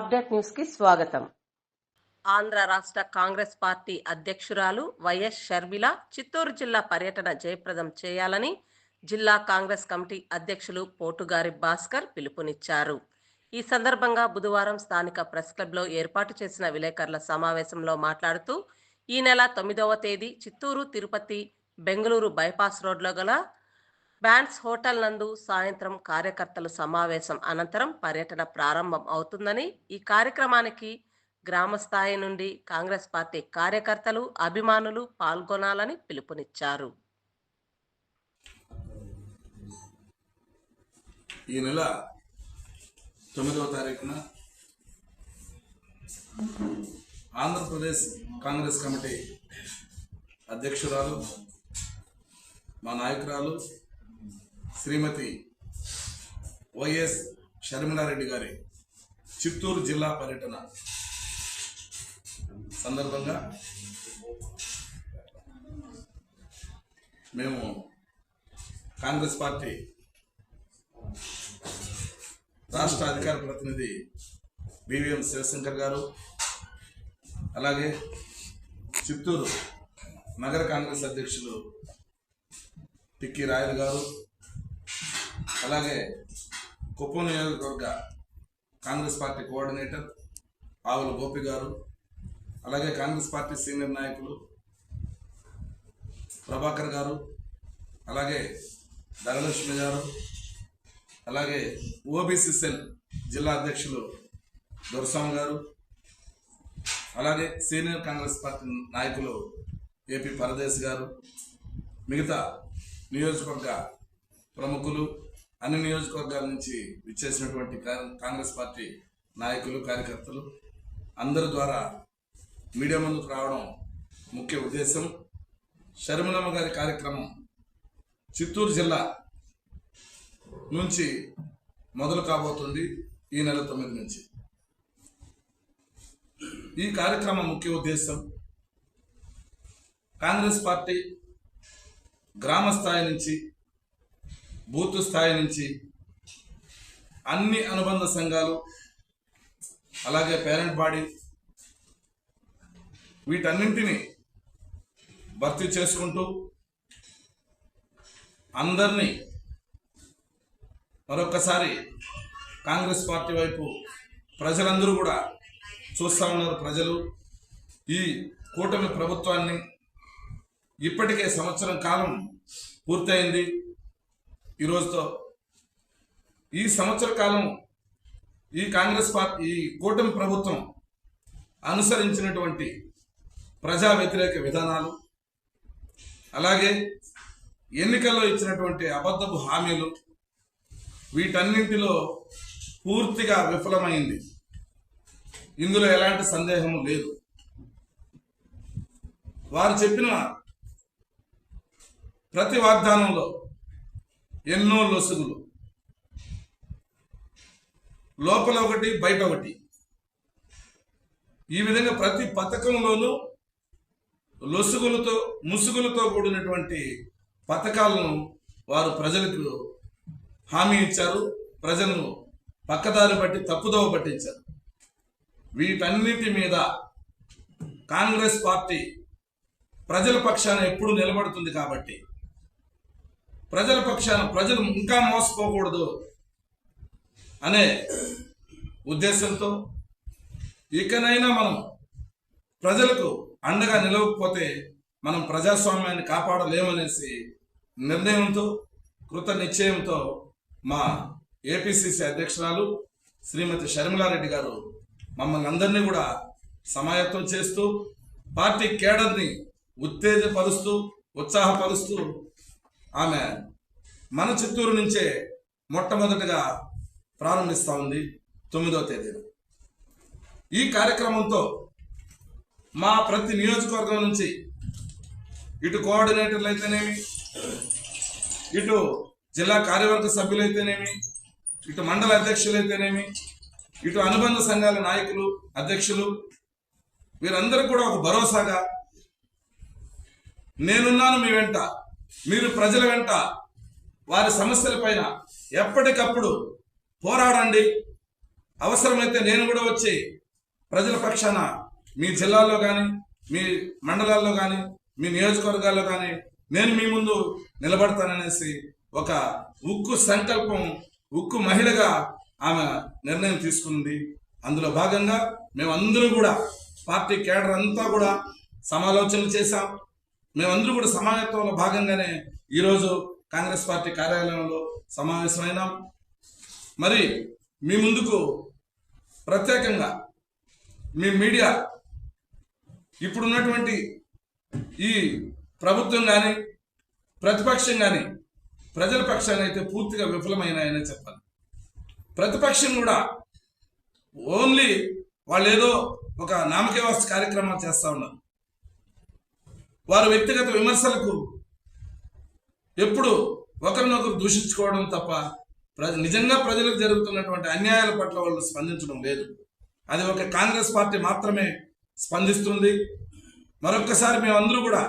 Update న్యూస్కి స్వాగతం. ఆంధ్ర రాష్ట్ర కాంగ్రెస్ పార్టీ అధ్యక్షురాలు వైఎస్ షర్మిల చిత్తూరు జిల్లా పర్యటన జయప్రదం చేయాలని జిల్లా కాంగ్రెస్ కమిటీ అధ్యక్షులు పోటుగారి భాస్కర్ పిలుపునిచ్చారు. ఈ సందర్భంగా బుధవారం స్థానిక ప్రెస్ క్లబ్లో ఏర్పాటు చేసిన విలేకరుల సమావేశంలో మాట్లాడుతూ ఈ నెల తొమ్మిదవ తేదీ చిత్తూరు తిరుపతి బెంగళూరు బైపాస్ రోడ్లో గల బ్యాండ్స్ హోటల్ నందు సాయంత్రం కార్యకర్తల సమావేశం అనంతరం పర్యటన ప్రారంభం అవుతుందని ఈ కార్యక్రమానికి గ్రామ స్థాయి నుండి కాంగ్రెస్ పార్టీ కార్యకర్తలు అభిమానులు పాల్గొనాలని పిలుపునిచ్చారు. ఈ నెల తొమ్మిదవ తారీఖున ఆంధ్రప్రదేశ్ కాంగ్రెస్ కమిటీ అధ్యక్షురాలు మా నాయకురాలు శ్రీమతి వైఎస్ షర్మిలారెడ్డి గారి చిత్తూరు జిల్లా పర్యటన సందర్భంగా మేము కాంగ్రెస్ పార్టీ రాష్ట్ర అధికార ప్రతినిధి బివిఎం శివశంకర్ గారు అలాగే చిత్తూరు నగర కాంగ్రెస్ అధ్యక్షులు టిక్కి రాయల్ గారు అలాగే కుప్పం నియోజకవర్గ కాంగ్రెస్ పార్టీ కోఆర్డినేటర్ ఆవుల గోపి గారు అలాగే కాంగ్రెస్ పార్టీ సీనియర్ నాయకులు ప్రభాకర్ గారు అలాగే ధనలక్ష్మి గారు అలాగే ఓబీసీ సెల్ జిల్లా అధ్యక్షులు దొరస్వామి గారు అలాగే సీనియర్ కాంగ్రెస్ పార్టీ నాయకులు ఏపీ పరదేశ్ గారు మిగతా నియోజకవర్గ ప్రముఖులు అన్ని నియోజకవర్గాల నుంచి విచ్చేసినటువంటి కా- కాంగ్రెస్ పార్టీ నాయకులు కార్యకర్తలు అందరి ద్వారా మీడియా ముందుకు రావడం ముఖ్య ఉద్దేశం. షర్మిలమ్మ గారి కార్యక్రమం చిత్తూరు జిల్లా నుంచి మొదలు కాబోతుంది ఈ నెల తొమ్మిది నుంచి. ఈ కార్యక్రమం ముఖ్య ఉద్దేశం కాంగ్రెస్ పార్టీ గ్రామ స్థాయి నుంచి బూత్ స్థాయి నుంచి అన్ని అనుబంధ సంఘాలు అలాగే పేరెంట్ బాడీ వీటన్నింటినీ భర్తీ చేసుకుంటూ అందరినీ మరొకసారి కాంగ్రెస్ పార్టీ వైపు ప్రజలందరూ కూడా చూస్తా ఉన్నారు ప్రజలు. ఈ కూటమి ప్రభుత్వాన్ని ఇప్పటికే సంవత్సరం కాలం పూర్తయింది. ఈరోజుతో ఈ సంవత్సర కాలం ఈ కాంగ్రెస్ పార్టీ ఈ కూటమి ప్రభుత్వం అనుసరించినటువంటి ప్రజా వ్యతిరేక విధానాలు అలాగే ఎన్నికల్లో ఇచ్చినటువంటి అబద్ధపు హామీలు వీటన్నింటిలో పూర్తిగా విఫలమైంది. ఇందులో ఎలాంటి సందేహం లేదు. వారు చెప్పిన ప్రతి వాగ్దానంలో ఎన్నో లొసుగులు. లోపల ఒకటి బయట ఒకటి. ఈ విధంగా ప్రతి పథకంలోనూ లొసుగులతో ముసుగులతో కూడినటువంటి పథకాలను వారు ప్రజలకు హామీ ఇచ్చారు. ప్రజలను పక్కదారి బట్టి తప్పుదోవ పట్టించారు. వీటన్నిటి మీద కాంగ్రెస్ పార్టీ ప్రజల పక్షాన ఎప్పుడు నిలబడుతుంది కాబట్టి ప్రజల పక్షాన ప్రజలు ఇంకా మోసపోకూడదు అనే ఉద్దేశంతో ఇకనైనా మనం ప్రజలకు అండగా నిలవకపోతే మనం ప్రజాస్వామ్యాన్ని కాపాడలేమనేసి నిర్ణయంతో కృత నిశ్చయంతో మా ఏపీసీసీ అధ్యక్షురాలు శ్రీమతి షర్మిలారెడ్డి గారు మమ్మల్ని అందరినీ కూడా సమాయత్తం చేస్తూ పార్టీ కేడర్ని ఉత్తేజపరుస్తూ ఉత్సాహపరుస్తూ ఆమె మన చిత్తూరు నుంచే మొట్టమొదటిగా ప్రారంభిస్తూ ఉంది తొమ్మిదవ తేదీన. ఈ కార్యక్రమంతో మా ప్రతి నియోజకవర్గం నుంచి ఇటు కోఆర్డినేటర్లు అయితేనేమి ఇటు జిల్లా కార్యవర్గ సభ్యులైతేనేమి ఇటు మండల అధ్యక్షులైతేనేమి ఇటు అనుబంధ సంఘాల నాయకులు అధ్యక్షులు వీరందరూ కూడా ఒక భరోసాగా నేనున్నాను మీ వెంట. మీరు ప్రజల వెంట వారి సమస్యలపైన ఎప్పటికప్పుడు పోరాడండి. అవసరమైతే నేను కూడా వచ్చి ప్రజల పక్షాన మీ జిల్లాల్లో కానీ మీ మండలాల్లో కానీ మీ నియోజకవర్గాల్లో కానీ నేను మీ ముందు నిలబడతాననేసి ఒక ఉక్కు సంకల్పం ఉక్కు మహిళగా ఆమె నిర్ణయం తీసుకుంది. అందులో భాగంగా మేమందరూ కూడా పార్టీ కేడర్ అంతా కూడా సమాలోచనలు చేశాం. మేమందరూ కూడా సమాయత్వంలో భాగంగానే ఈరోజు కాంగ్రెస్ పార్టీ కార్యాలయంలో సమావేశమైనాం. మరి మీ ముందుకు ప్రత్యేకంగా మీ మీడియా ఇప్పుడున్నటువంటి ఈ ప్రభుత్వం కానీ ప్రతిపక్షం కానీ ప్రజల పక్షాన్ని అయితే పూర్తిగా విఫలమైనాయనే చెప్పాలి. ప్రతిపక్షం కూడా ఓన్లీ వాళ్ళు ఏదో ఒక నామకేవాస్త కార్యక్రమాలు చేస్తా ఉన్నారు. వారు వ్యక్తిగత విమర్శలకు ఎప్పుడు ఒకరినొకరు దూషించుకోవడం తప్ప ప్రజ నిజంగా ప్రజలకు జరుగుతున్నటువంటి అన్యాయాల పట్ల వాళ్ళు స్పందించడం లేదు. అది ఒక కాంగ్రెస్ పార్టీ మాత్రమే స్పందిస్తుంది. మరొక్కసారి మేమందరూ కూడా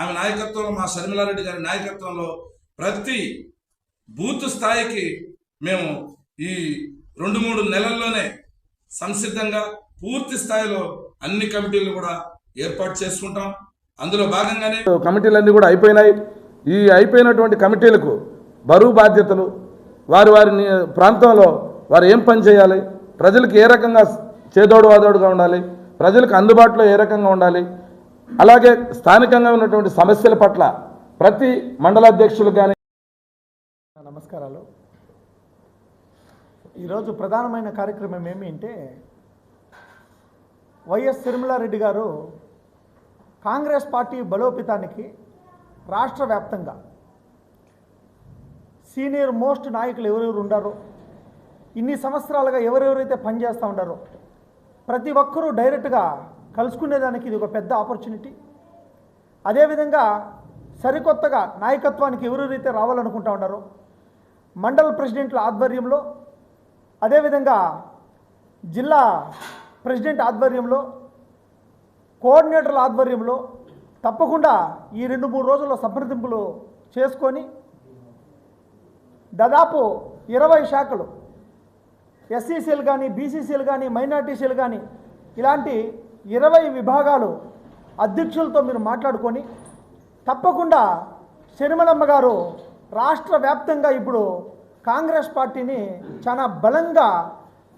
ఆమె నాయకత్వంలో మా షర్మిలారెడ్డి గారి నాయకత్వంలో ప్రతి బూత్ స్థాయికి మేము ఈ రెండు మూడు నెలల్లోనే సంసిద్ధంగా పూర్తి స్థాయిలో అన్ని కమిటీలు కూడా ఏర్పాటు చేసుకుంటాం. అందులో భాగంగానే కమిటీలన్నీ కూడా అయిపోయినాయి. ఈ అయిపోయినటువంటి కమిటీలకు బరువు బాధ్యతలు వారి వారి ప్రాంతంలో వారు ఏం పని చేయాలి ప్రజలకు ఏ రకంగా చేదోడు వాదోడుగా ఉండాలి ప్రజలకు అందుబాటులో ఏ రకంగా ఉండాలి అలాగే స్థానికంగా ఉన్నటువంటి సమస్యల పట్ల ప్రతి మండలాధ్యక్షులు కానీ నమస్కారాలు. ఈరోజు ప్రధానమైన కార్యక్రమం ఏమి అంటే వైఎస్ తిరుమలారెడ్డి గారు కాంగ్రెస్ పార్టీ బలోపేతానికి రాష్ట్ర వ్యాప్తంగా సీనియర్ మోస్ట్ నాయకులు ఎవరెవరు ఉండారో ఇన్ని సంవత్సరాలుగా ఎవరెవరైతే పనిచేస్తూ ఉండారో ప్రతి ఒక్కరూ డైరెక్ట్గా కలుసుకునేదానికి ఇది ఒక పెద్ద ఆపర్చునిటీ. అదేవిధంగా సరికొత్తగా నాయకత్వానికి ఎవరెవరైతే రావాలనుకుంటా ఉన్నారో మండల ప్రెసిడెంట్ల ఆధ్వర్యంలో అదేవిధంగా జిల్లా ప్రెసిడెంట్ ఆధ్వర్యంలో కోఆర్డినేటర్ల ఆధ్వర్యంలో తప్పకుండా ఈ రెండు మూడు రోజుల్లో సంప్రదింపులు చేసుకొని దాదాపు ఇరవై శాఖలు ఎస్సీసీలు కానీ బీసీసీలు కానీ మైనార్టీసీలు కానీ ఇలాంటి ఇరవై విభాగాలు అధ్యక్షులతో మీరు మాట్లాడుకొని తప్పకుండా శనిమలమ్మ గారు రాష్ట్ర వ్యాప్తంగా ఇప్పుడు కాంగ్రెస్ పార్టీని చాలా బలంగా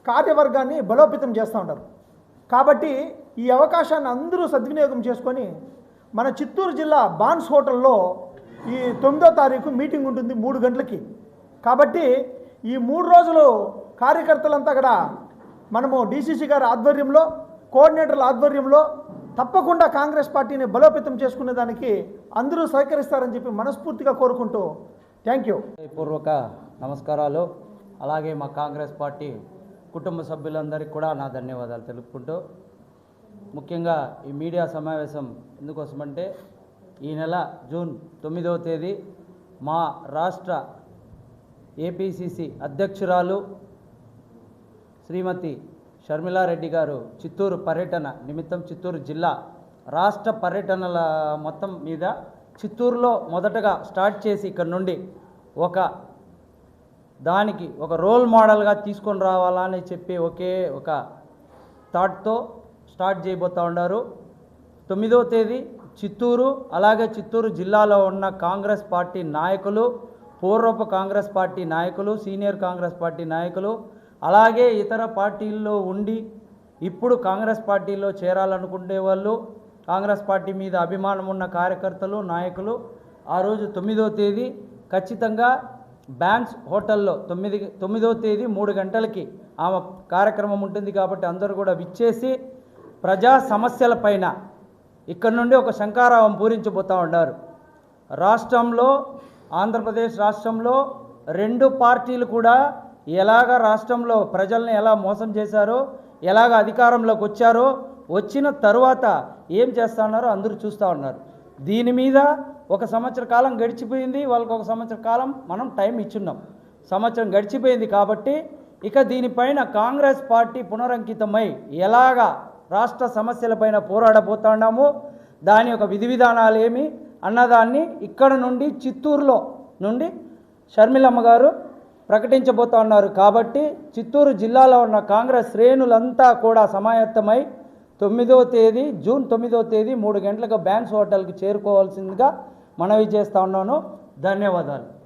కార్యవర్గాన్ని బలోపేతం చేస్తూ ఉంటారు. కాబట్టి ఈ అవకాశాన్ని అందరూ సద్వినియోగం చేసుకొని మన చిత్తూరు జిల్లా బాన్స్ హోటల్లో ఈ తొమ్మిదో తారీఖు మీటింగ్ ఉంటుంది మూడు గంటలకి. కాబట్టి ఈ మూడు రోజులు కార్యకర్తలంతా కూడా మనము డీసీసీ గారి ఆధ్వర్యంలో కోఆర్డినేటర్ల ఆధ్వర్యంలో తప్పకుండా కాంగ్రెస్ పార్టీని బలోపేతం చేసుకునే దానికి అందరూ సహకరిస్తారని చెప్పి మనస్ఫూర్తిగా కోరుకుంటూ థ్యాంక్ యూ. పూర్వక నమస్కారాలు. అలాగే మా కాంగ్రెస్ పార్టీ కుటుంబ సభ్యులందరికీ కూడా నా ధన్యవాదాలు తెలుపుకుంటూ ముఖ్యంగా ఈ మీడియా సమావేశం ఎందుకోసమంటే ఈ నెల జూన్ తొమ్మిదవ తేదీ మా రాష్ట్ర ఏపీసీసీ అధ్యక్షురాలు శ్రీమతి షర్మిలారెడ్డి గారు చిత్తూరు పర్యటన నిమిత్తం చిత్తూరు జిల్లా రాష్ట్ర పర్యటనల మొత్తం మీద చిత్తూరులో మొదటగా స్టార్ట్ చేసి ఇక్కడ నుండి ఒక దానికి ఒక రోల్ మోడల్గా తీసుకొని రావాలా అని చెప్పి ఒకే ఒక థాట్తో స్టార్ట్ చేయబోతూ ఉన్నారు. తొమ్మిదవ తేదీ చిత్తూరు అలాగే చిత్తూరు జిల్లాలో ఉన్న కాంగ్రెస్ పార్టీ నాయకులు పూర్వపు కాంగ్రెస్ పార్టీ నాయకులు సీనియర్ కాంగ్రెస్ పార్టీ నాయకులు అలాగే ఇతర పార్టీల్లో ఉండి ఇప్పుడు కాంగ్రెస్ పార్టీలో చేరాలనుకునే వాళ్ళు కాంగ్రెస్ పార్టీ మీద అభిమానం ఉన్న కార్యకర్తలు నాయకులు ఆ రోజు తొమ్మిదో తేదీ ఖచ్చితంగా బ్యాంక్స్ హోటల్లో తొమ్మిది తొమ్మిదో తేదీ మూడు గంటలకి ఆమె కార్యక్రమం ఉంటుంది కాబట్టి అందరూ కూడా విచ్చేసి ప్రజా సమస్యలపైన ఇక్కడ నుండి ఒక శంకారావం పూరించబోతూ ఉన్నారు. రాష్ట్రంలో ఆంధ్రప్రదేశ్ రాష్ట్రంలో రెండు పార్టీలు కూడా ఎలాగ రాష్ట్రంలో ప్రజల్ని ఎలా మోసం చేశారో ఎలాగ అధికారంలోకి వచ్చారో వచ్చిన తరువాత ఏం చేస్తా ఉన్నారో అందరూ చూస్తూ ఉన్నారు. దీని మీద ఒక సంవత్సర కాలం గడిచిపోయింది వాళ్ళకి ఒక సంవత్సర కాలం మనం టైం ఇచ్చున్నాం. సంవత్సరం గడిచిపోయింది కాబట్టి ఇక దీనిపైన కాంగ్రెస్ పార్టీ పునరంకితమై ఎలాగా రాష్ట్ర సమస్యలపైన పోరాడబోతున్నామో దాని యొక్క విధి విధానాలు ఏమి అన్నదాన్ని ఇక్కడ నుండి చిత్తూరులో నుండి షర్మిలమ్మ గారు ప్రకటించబోతా ఉన్నారు కాబట్టి చిత్తూరు జిల్లాలో ఉన్న కాంగ్రెస్ శ్రేణులంతా కూడా సమాయత్తమై తొమ్మిదవ తేదీ జూన్ తొమ్మిదవ తేదీ మూడు గంటలకు బ్యాంక్స్ హోటల్కి చేరుకోవాల్సిందిగా మనవి చేస్తా ఉన్నాను. ధన్యవాదాలు.